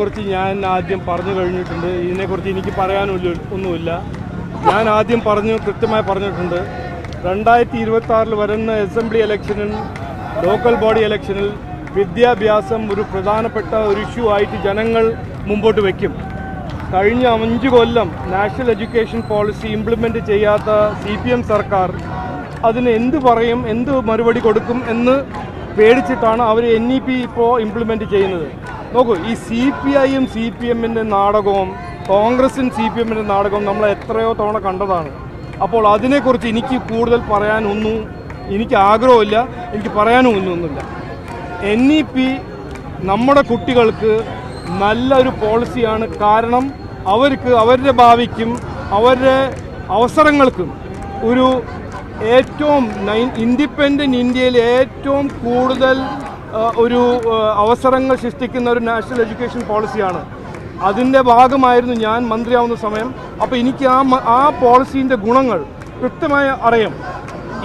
ഇതിനെക്കുറിച്ച് ഞാൻ ആദ്യം പറഞ്ഞു കഴിഞ്ഞിട്ടുണ്ട്. ഇതിനെക്കുറിച്ച് എനിക്ക് പറയാനില്ല ഒന്നുമില്ല. ഞാൻ ആദ്യം പറഞ്ഞു കൃത്യമായി പറഞ്ഞിട്ടുണ്ട്. രണ്ടായിരത്തി ഇരുപത്തി ആറിൽ വരുന്ന അസംബ്ലി ഇലക്ഷനിൽ ലോക്കൽ ബോഡി ഇലക്ഷനിൽ വിദ്യാഭ്യാസം ഒരു പ്രധാനപ്പെട്ട ഒരു ഇഷ്യൂ ആയിട്ട് ജനങ്ങൾ മുമ്പോട്ട് വയ്ക്കും കഴിഞ്ഞ അഞ്ച് കൊല്ലം നാഷണൽ എഡ്യൂക്കേഷൻ പോളിസി ഇംപ്ലിമെന്റ് ചെയ്യാത്ത സി പി എം സർക്കാർ അതിന് എന്ത് പറയും എന്ത് മറുപടി കൊടുക്കും എന്ന് പേടിച്ചിട്ടാണ് അവർ എൻ ഇ പി ഇപ്പോൾ ഇംപ്ലിമെന്റ് ചെയ്യുന്നത്. നോക്കൂ ഈ സി പി ഐയും സി പി എമ്മിന്റെ നാടകവും കോൺഗ്രസും സി പി എമ്മിന്റെ നാടകവും നമ്മൾ എത്രയോ തവണ കണ്ടതാണ്. അപ്പോൾ അതിനെക്കുറിച്ച് എനിക്ക് കൂടുതൽ പറയാനൊന്നും എനിക്ക് ആഗ്രഹമില്ല എനിക്ക് പറയാനും ഒന്നുമില്ല എൻ ഇ പി നമ്മുടെ കുട്ടികൾക്ക് നല്ലൊരു പോളിസിയാണ് കാരണം അവർക്ക് അവരുടെ ഭാവിക്കും അവരുടെ അവസരങ്ങൾക്കും ഒരു ഏറ്റവും ഇൻഡിപെൻഡന്റ് ഇന്ത്യയിൽ ഏറ്റവും കൂടുതൽ ഒരു അവസരങ്ങൾ സൃഷ്ടിക്കുന്ന ഒരു നാഷണൽ എഡ്യൂക്കേഷൻ പോളിസിയാണ്. അതിന്റെ ഭാഗമായിരുന്നു ഞാൻ മന്ത്രിയാവുന്ന സമയം. അപ്പോൾ എനിക്ക് ആ ആ പോളിസീന്റെ ഗുണങ്ങൾ കൃത്യമായി അറിയാം.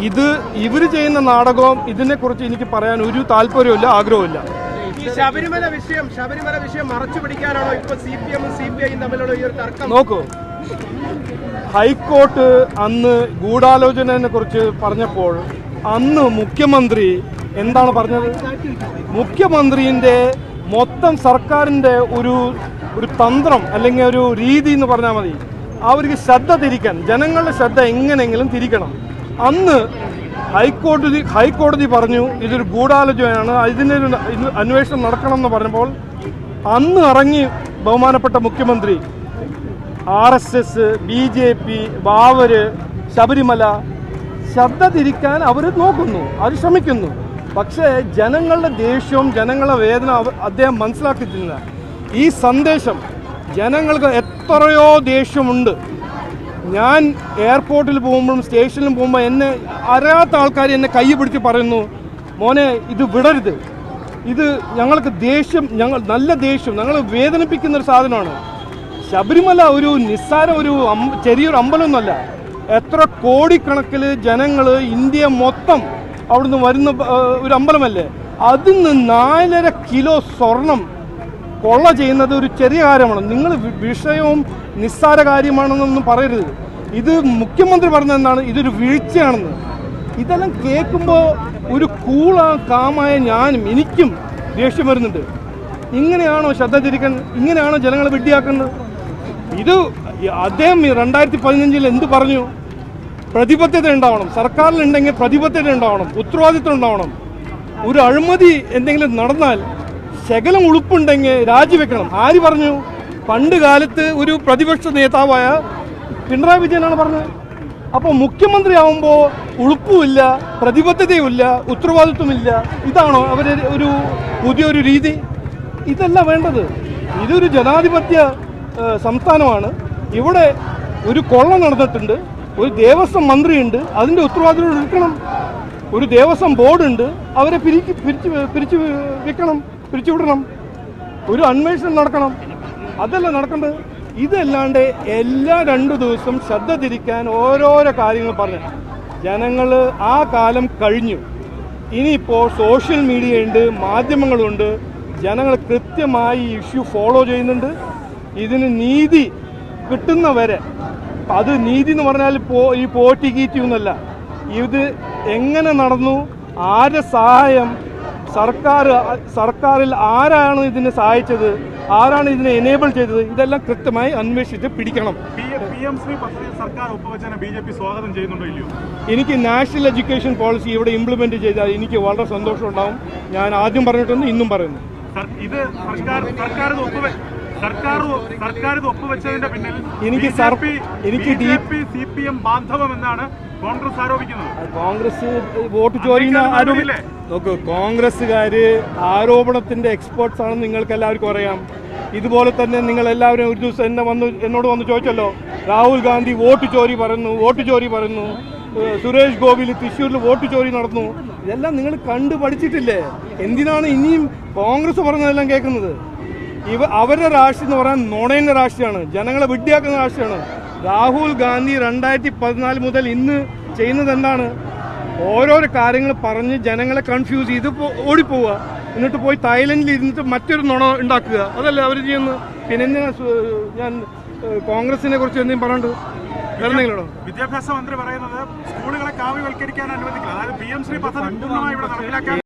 ഇത് ഇവർ ചെയ്യുന്ന നാടകവും ഇതിനെക്കുറിച്ച് എനിക്ക് പറയാൻ ഒരു താല്പര്യമില്ല ആഗ്രഹമില്ല ശബരിമല വിഷയം ശബരിമല വിഷയം മറച്ചു പിടിക്കാനാണോ ഇപ്പൊ സി പി എമ്മും സി പി ഐയും തമ്മിലുള്ള ഈ ഒരു തർക്കം? നോക്കൂ. ഹൈക്കോർട്ട് അന്ന് ഗൂഢാലോചനയെ കുറിച്ച് പറഞ്ഞപ്പോൾ അന്ന് മുഖ്യമന്ത്രി എന്താണ് പറഞ്ഞത്? മുഖ്യമന്ത്രിന്റെ മൊത്തം സർക്കാരിന്റെ ഒരു ഒരു തന്ത്രം അല്ലെങ്കിൽ ഒരു രീതി എന്ന് പറഞ്ഞാൽ മതി. അവർക്ക് ശ്രദ്ധ തിരിക്കാൻ ജനങ്ങളുടെ ശ്രദ്ധ എങ്ങനെയെങ്കിലും തിരിക്കണം. അന്ന് ഹൈക്കോടതി ഹൈക്കോടതി പറഞ്ഞു ഇതൊരു ഗൂഢാലോചനയാണ് ഇതിനൊരു ഇത് അന്വേഷണം നടക്കണം എന്ന് പറഞ്ഞപ്പോൾ അന്ന് ഇറങ്ങി ബഹുമാനപ്പെട്ട മുഖ്യമന്ത്രി R S S B J P ബാവര് Sabarimala ശ്രദ്ധ തിരിക്കാൻ അവർ നോക്കുന്നു അവർ ശ്രമിക്കുന്നു. പക്ഷേ ജനങ്ങളുടെ ദേഷ്യവും ജനങ്ങളുടെ വേദന അദ്ദേഹം മനസ്സിലാക്കിയിട്ടില്ല. ഈ സന്ദേശം ജനങ്ങൾക്ക് എത്രയോ ദേഷ്യമുണ്ട്. ഞാൻ എയർപോർട്ടിൽ പോകുമ്പോഴും സ്റ്റേഷനിൽ പോകുമ്പോൾ എന്നെ അറിയാത്ത ആൾക്കാർ എന്നെ കൈ പിടിച്ച് പറയുന്നു മോനെ ഇത് വിടരുത്. ഇത് ഞങ്ങൾക്ക് ദേഷ്യം ഞങ്ങൾ നല്ല ദേഷ്യം ഞങ്ങൾ വേദനിപ്പിക്കുന്ന ഒരു സാധനമാണ്. ശബരിമല ഒരു നിസ്സാര ഒരു ചെറിയൊരു അമ്പലമൊന്നുമല്ല. എത്ര കോടിക്കണക്കിൽ ജനങ്ങൾ ഇന്ത്യ മൊത്തം അവിടുന്ന് വരുന്ന ഒരു അമ്പലമല്ലേ? അതിൽ നിന്ന് നാലര കിലോ സ്വർണം കൊള്ള ചെയ്യുന്നത് ഒരു ചെറിയ കാര്യമാണ്. നിങ്ങൾ വിഷയവും നിസ്സാര കാര്യമാണെന്നൊന്നും പറയരുത്. ഇത് മുഖ്യമന്ത്രി പറഞ്ഞ എന്താണ് ഇതൊരു വീഴ്ചയാണെന്ന്. ഇതെല്ലാം കേൾക്കുമ്പോൾ ഒരു കൂളാ കാമായ ഞാനും എനിക്കും ദേഷ്യം വരുന്നുണ്ട്. ഇങ്ങനെയാണോ ശ്രദ്ധ തിരിക്കാൻ ഇങ്ങനെയാണോ ജനങ്ങളെ വെട്ടിയാക്കുന്നത് ഇത് അദ്ദേഹം രണ്ടായിരത്തി പതിനഞ്ചിൽ എന്ത് പറഞ്ഞു? പ്രതിബദ്ധത ഉണ്ടാവണം സർക്കാരിലുണ്ടെങ്കിൽ പ്രതിബദ്ധത ഉണ്ടാവണം ഉത്തരവാദിത്വം ഉണ്ടാവണം ഒരു അഴിമതി എന്തെങ്കിലും നടന്നാൽ ശകലം ഉളുപ്പുണ്ടെങ്കിൽ രാജിവെക്കണം. ആര് പറഞ്ഞു? പണ്ട് കാലത്ത് ഒരു പ്രതിപക്ഷ നേതാവായ പിണറായി വിജയനാണ് പറഞ്ഞത്. അപ്പോൾ മുഖ്യമന്ത്രി ആവുമ്പോൾ ഉളുപ്പുമില്ല പ്രതിബദ്ധതയുമില്ല ഉത്തരവാദിത്വമില്ല. ഇതാണോ അവർ ഒരു പുതിയൊരു രീതി? ഇതല്ല വേണ്ടത്. ഇതൊരു ജനാധിപത്യ സംസ്ഥാനമാണ്. ഇവിടെ ഒരു കൊള്ള നടന്നിട്ടുണ്ട്. ഒരു ദേവസ്വം മന്ത്രിയുണ്ട് അതിന്റെ ഉത്തരവാദിത്വം എടുക്കണം. ഒരു ദേവസ്വം ബോർഡുണ്ട് അവരെ പിരിച്ച് പിരിച്ച് പിരിച്ച് വെക്കണം പിരിച്ചുവിടണം. ഒരു അന്വേഷണം നടക്കണം. അതല്ല നടക്കേണ്ടത്. ഇതല്ലാണ്ട് എല്ലാ രണ്ടു ദിവസം ശ്രദ്ധ തിരിക്കാൻ ഓരോരോ കാര്യങ്ങൾ പറഞ്ഞു. ജനങ്ങൾ ആ കാലം കഴിഞ്ഞു. ഇനിയിപ്പോൾ സോഷ്യൽ മീഡിയ ഉണ്ട് മാധ്യമങ്ങളുണ്ട്. ജനങ്ങൾ കൃത്യമായി ഇഷ്യൂ ഫോളോ ചെയ്യുന്നുണ്ട്. ഇതിന് നീതി കിട്ടുന്നവരെ അത് നീതി എന്ന് പറഞ്ഞാൽ പോ ഈ പോറ്റി കീറ്റി ഒന്നല്ല ഇത് എങ്ങനെ നടന്നു? ആരുടെ സഹായം? സർക്കാർ സർക്കാരിൽ ആരാണ് ഇതിനെ സഹായിച്ചത്? ആരാണ് ഇതിനെ എനേബിൾ ചെയ്തത്? ഇതെല്ലാം കൃത്യമായി അന്വേഷിച്ച് പിടിക്കണം. എനിക്ക് നാഷണൽ എഡ്യൂക്കേഷൻ പോളിസി ഇവിടെ ഇംപ്ലിമെന്റ് ചെയ്താൽ എനിക്ക് വളരെ സന്തോഷം ഉണ്ടാവും ഞാൻ ആദ്യം പറഞ്ഞിട്ടുണ്ട് ഇന്നും പറയുന്നു. ഇത് സർക്കാർ സർക്കാർ സർക്കാർ ഇത് ഒപ്പുവെച്ചതിന്റെ പിന്നിൽ എനിക്ക് എനിക്ക് ഡീപ്- പി സി പി എം ബാന്ധവം എന്നാണ് കോൺഗ്രസ് ആരോപിക്കുന്നത്. കോൺഗ്രസ് വോട്ട് ചോരിന അധികാരം നോക്കൂ കോൺഗ്രസ്സുകാര് ആരോപണത്തിന്റെ എക്സ്പേർട്സ് ആണെന്ന് നിങ്ങൾക്ക് എല്ലാവർക്കും അറിയാം. ഇതുപോലെ തന്നെ നിങ്ങൾ എല്ലാവരും ഒരു ദിവസം എന്നെ വന്ന് എന്നോട് വന്ന് ചോദിച്ചല്ലോ രാഹുൽ ഗാന്ധി വോട്ട് ചോരി പറയുന്നു വോട്ട് ചോരി പറയുന്നു സുരേഷ് ഗോപിയിൽ തൃശ്ശൂരിൽ വോട്ട് ചോരി നടന്നു. ഇതെല്ലാം നിങ്ങൾ കണ്ടു പഠിച്ചിട്ടില്ലേ? എന്തിനാണ് ഇനിയും കോൺഗ്രസ് പറഞ്ഞതെല്ലാം കേൾക്കുന്നത്? ഇവ അവരുടെ രാഷ്ട്രീയം എന്ന് പറയാൻ നുണയുന്ന രാഷ്ട്രീയമാണ് ജനങ്ങളെ വിഡ്ഢിയാക്കുന്ന രാഷ്ട്രീയമാണ് രാഹുൽ ഗാന്ധി രണ്ടായിരത്തി പതിനാല് മുതൽ ഇന്ന് ചെയ്യുന്നത് എന്താണ്? ഓരോരോ കാര്യങ്ങൾ പറഞ്ഞ് ജനങ്ങളെ കൺഫ്യൂസ് ചെയ്ത് ഓടിപ്പോവുക. എന്നിട്ട് പോയി തായ്ലൻഡിൽ ഇരുന്നിട്ട് മറ്റൊരു നുണ ഉണ്ടാക്കുക. അതല്ല അവർ ചെയ്യുന്നത്? പിന്നെ ഞാൻ കോൺഗ്രസിനെ കുറിച്ച് എന്തെങ്കിലും പറയണ്ട് വിദ്യാഭ്യാസ മന്ത്രി പറയുന്നത് സ്കൂളുകളെ കാവ്യവൽക്കരിക്കാൻ അനുവദിക്കില്ല. അതായത് പി എം ശ്രീ പദ്ധതി ഇവിടെ